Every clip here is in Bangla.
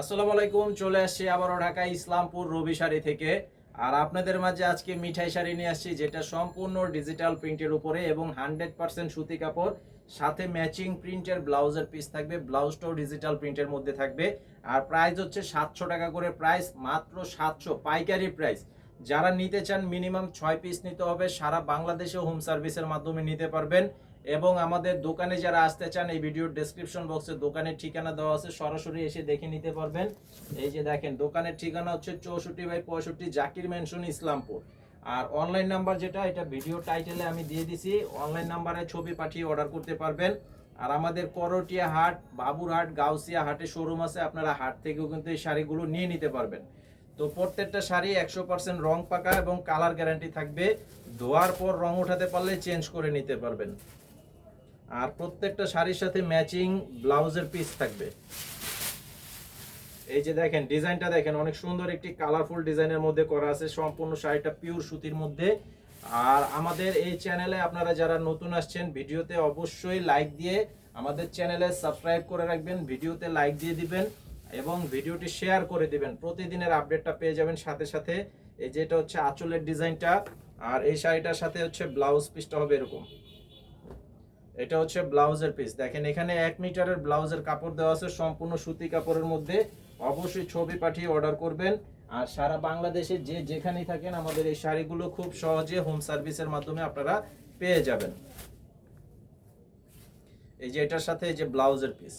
আসসালামু আলাইকুম, চলে আসছি আবারও ঢাকা ইসলামপুর রবি শাড়ি থেকে। আর আপনাদের মাঝে আজকে মিঠাই শাড়ি নিয়ে আসছি, যেটা সম্পূর্ণ ডিজিটাল প্রিন্টের উপরে এবং হান্ড্রেড পার্সেন্ট সুতি কাপড়, সাথে ম্যাচিং প্রিন্টের ব্লাউজের পিস থাকবে ব্লাউজটাও ডিজিটাল প্রিন্টের মধ্যে থাকবে। আর প্রাইস হচ্ছে সাতশো টাকা করে প্রাইস মাত্র সাতশো, পাইকারি প্রাইস যারা নিতে চান মিনিমাম ছয় পিস নিতে হবে, সারা বাংলাদেশে হোম সার্ভিসের মাধ্যমে নিতে পারবেন। এবং আমাদের দোকানে যারা আসতে চান, এই ভিডিওর ডেসক্রিপশন বক্সে দোকানের ঠিকানা দেওয়া আছে, সরাসরি এসে দেখে নিতে পারবেন। এই যে দেখেন, দোকানের ঠিকানা হচ্ছে চৌষট্টি বাই পঁয়ষট্টি জাকির মেনশন ইসলামপুর। আর অনলাইন নাম্বার যেটা, এটা ভিডিও টাইটেলে আমি দিয়ে দিছি অনলাইন নাম্বারে ছবি পাঠিয়ে অর্ডার করতে পারবেন। আর আমাদের করটিয়া হাট, বাবুরহাট, গাউসিয়া হাটে শোরুম আছে, আপনারা হাট থেকেও কিন্তু এই শাড়িগুলো নিয়ে নিতে পারবেন। তো প্রত্যেকটা শাড়ি একশো পার্সেন্ট রং পাকা এবং কালার গ্যারান্টি থাকবে। ধোয়ার পর রং উঠাতে পারলে চেঞ্জ করে নিতে পারবেন। আর প্রত্যেকটা শাড়ির সাথে ম্যাচিং ব্লাউজের পিস থাকবে। এই যে দেখেন, ডিজাইনটা দেখেন, অনেক সুন্দর একটি কালারফুল ডিজাইনের মধ্যে করা আছে। সম্পূর্ণ শাড়িটা পিওর সুতির মধ্যে। আর আমাদের এই চ্যানেলে আপনারা যারা নতুন আসছেন, ভিডিওতে অবশ্যই লাইক দিয়ে আমাদের চ্যানেলে সাবস্ক্রাইব করে রাখবেন। ভিডিওতে লাইক দিয়ে দিবেন। এবং ভিডিওটি শেয়ার করে দিবেন। প্রতিদিনের আপডেটটা পেয়ে যাবেন সাথে সাথে। এই যেটা হচ্ছে আঁচলের ডিজাইনটা, আর এই শাড়িটার সাথে হচ্ছে ব্লাউজ পিসটা হবে এরকম। এটা হচ্ছে ব্লাউজের পিস। দেখেন, এখানে এক মিটারের ব্লাউজের কাপড় দেওয়া আছে, সম্পূর্ণ সুতি কাপড়ের মধ্যে। অবশ্যই ছবি পাঠিয়ে অর্ডার করবেন। আর সারা বাংলাদেশে যে যেখানেই থাকেন, আমাদের এই শাড়িগুলো খুব সহজে হোম সার্ভিসের মাধ্যমে আপনারা পেয়ে যাবেন। এই যে এটার সাথে এই যে ব্লাউজের পিস।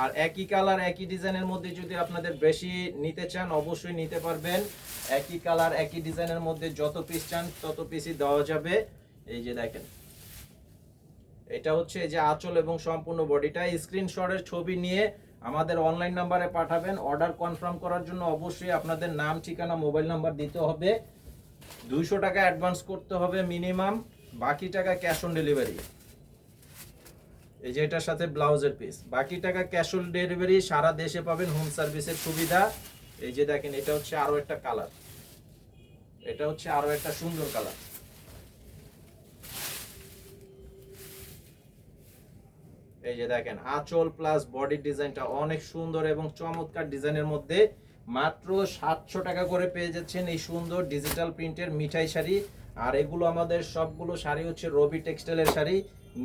আর একই কালার, একই ডিজাইনের মধ্যে যদি আপনাদের বেশি নিতে চান, অবশ্যই নিতে পারবেন। একই কালার, একই ডিজাইনের মধ্যে যত পিস চান, তত পিসই দেওয়া যাবে। এই যে দেখেন। এটা হচ্ছে যে আঁচল এবং সম্পূর্ণ বডিটা। স্ক্রিনশটের ছবি নিয়ে আমাদের অনলাইন নাম্বারে পাঠাবেন। অর্ডার কনফার্ম করার জন্য অবশ্যই আপনাদের নাম, ঠিকানা মোবাইল নাম্বার দিতে হবে। দুইশো টাকা অ্যাডভান্স করতে হবে মিনিমাম বাকি টাকা ক্যাশ অন ডেলিভারি এই যে এটার সাথে ব্লাউজের পিস বাকি টাকা ক্যাশ অন ডেলিভারি সারা দেশে পাবেন হোম সার্ভিসের সুবিধা। এই যে দেখেন, এটা হচ্ছে আরও একটা কালার এটা হচ্ছে আরও একটা সুন্দর কালার এই যে দেখেন, আঁচল প্লাস বডি ডিজাইনটা অনেক সুন্দর এবং চমৎকার ডিজাইনের মধ্যে মাত্র সাতশো টাকা করে পেয়ে যাচ্ছেন এই সুন্দর ডিজিটাল প্রিন্টের মিঠাই শাড়ি। আর এগুলো আমাদের সবগুলো শাড়ি হচ্ছে রবি টেক্সটাইলের শাড়ি,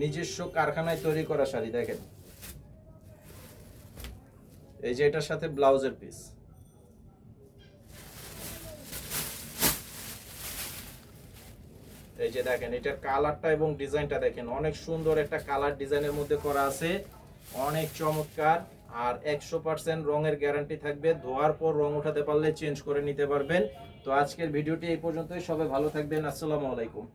নিজস্ব কারখানায় তৈরি করা শাড়ি, দেখেন। এই যে এটার সাথে ব্লাউজের পিস এই যে দেখেন, এটার কালারটা এবং ডিজাইনটা দেখেন, অনেক সুন্দর একটা কালার ডিজাইনের মধ্যে করা আছে, অনেক চমৎকার। আর একশো পার্সেন্ট রঙের গ্যারান্টি থাকবে। ধোয়ার পর রং উঠাতে পারলে চেঞ্জ করে নিতে পারবেন। তো আজকের ভিডিওটি এই পর্যন্তই। সবাই ভালো থাকবেন। আসসালামু আলাইকুম।